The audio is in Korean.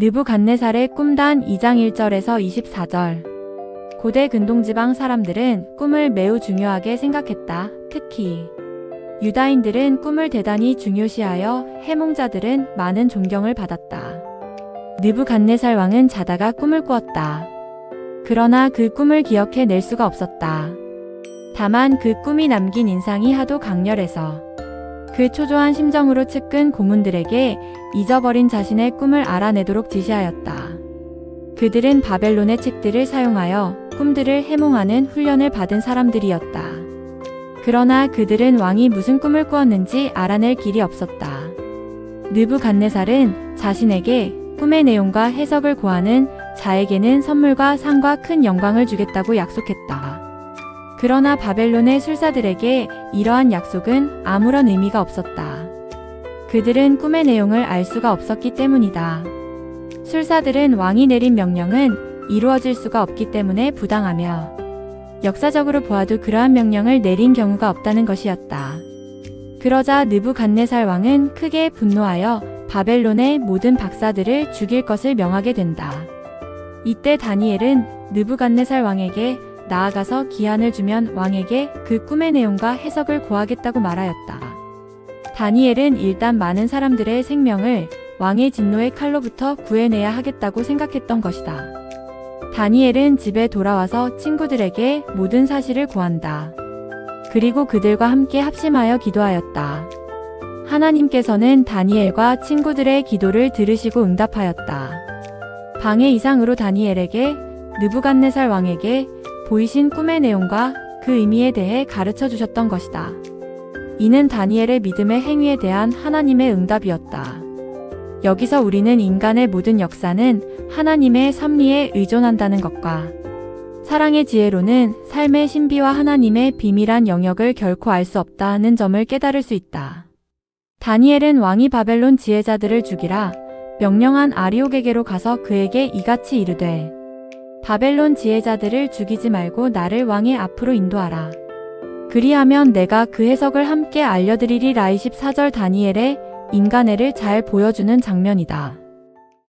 느부갓네살의 꿈단 2장 1절에서 24절. 고대 근동지방 사람들은 꿈을 매우 중요하게 생각했다. 특히 유다인들은 꿈을 대단히 중요시하여 해몽자들은 많은 존경을 받았다. 느부갓네살 왕은 자다가 꿈을 꾸었다. 그러나 그 꿈을 기억해 낼 수가 없었다. 다만 그 꿈이 남긴 인상이 하도 강렬해서 그 초조한 심정으로 측근 고문들에게 잊어버린 자신의 꿈을 알아내도록 지시하였다. 그들은 바벨론의 책들을 사용하여 꿈들을 해몽하는 훈련을 받은 사람들이었다. 그러나 그들은 왕이 무슨 꿈을 꾸었는지 알아낼 길이 없었다. 느부갓네살은 자신에게 꿈의 내용과 해석을 고하는 자에게는 선물과 상과 큰 영광을 주겠다고 약속했다. 그러나 바벨론의 술사들에게 이러한 약속은 아무런 의미가 없었다. 그들은 꿈의 내용을 알 수가 없었기 때문이다. 술사들은 왕이 내린 명령은 이루어질 수가 없기 때문에 부당하며 역사적으로 보아도 그러한 명령을 내린 경우가 없다는 것이었다. 그러자 느부갓네살 왕은 크게 분노하여 바벨론의 모든 박사들을 죽일 것을 명하게 된다. 이때 다니엘은 느부갓네살 왕에게 나아가서 기한을 주면 왕에게 그 꿈의 내용과 해석을 고하겠다고 말하였다. 다니엘은 일단 많은 사람들의 생명을 왕의 진노의 칼로부터 구해내야 하겠다고 생각했던 것이다. 다니엘은 집에 돌아와서 친구들에게 모든 사실을 고한다. 그리고 그들과 함께 합심하여 기도하였다. 하나님께서는 다니엘과 친구들의 기도를 들으시고 응답하였다. 방해 이상으로 다니엘에게 느부갓네살 왕에게 보이신 꿈의 내용과 그 의미에 대해 가르쳐 주셨던 것이다. 이는 다니엘의 믿음의 행위에 대한 하나님의 응답이었다. 여기서 우리는 인간의 모든 역사는 하나님의 섭리에 의존한다는 것과 사랑의 지혜로는 삶의 신비와 하나님의 비밀한 영역을 결코 알 수 없다는 점을 깨달을 수 있다. 다니엘은 왕이 바벨론 지혜자들을 죽이라 명령한 아리옥에게로 가서 그에게 이같이 이르되 바벨론 지혜자들을 죽이지 말고 나를 왕의 앞으로 인도하라. 그리하면 내가 그 해석을 함께 알려드리리라 24절 다니엘의 인간애를 잘 보여주는 장면이다.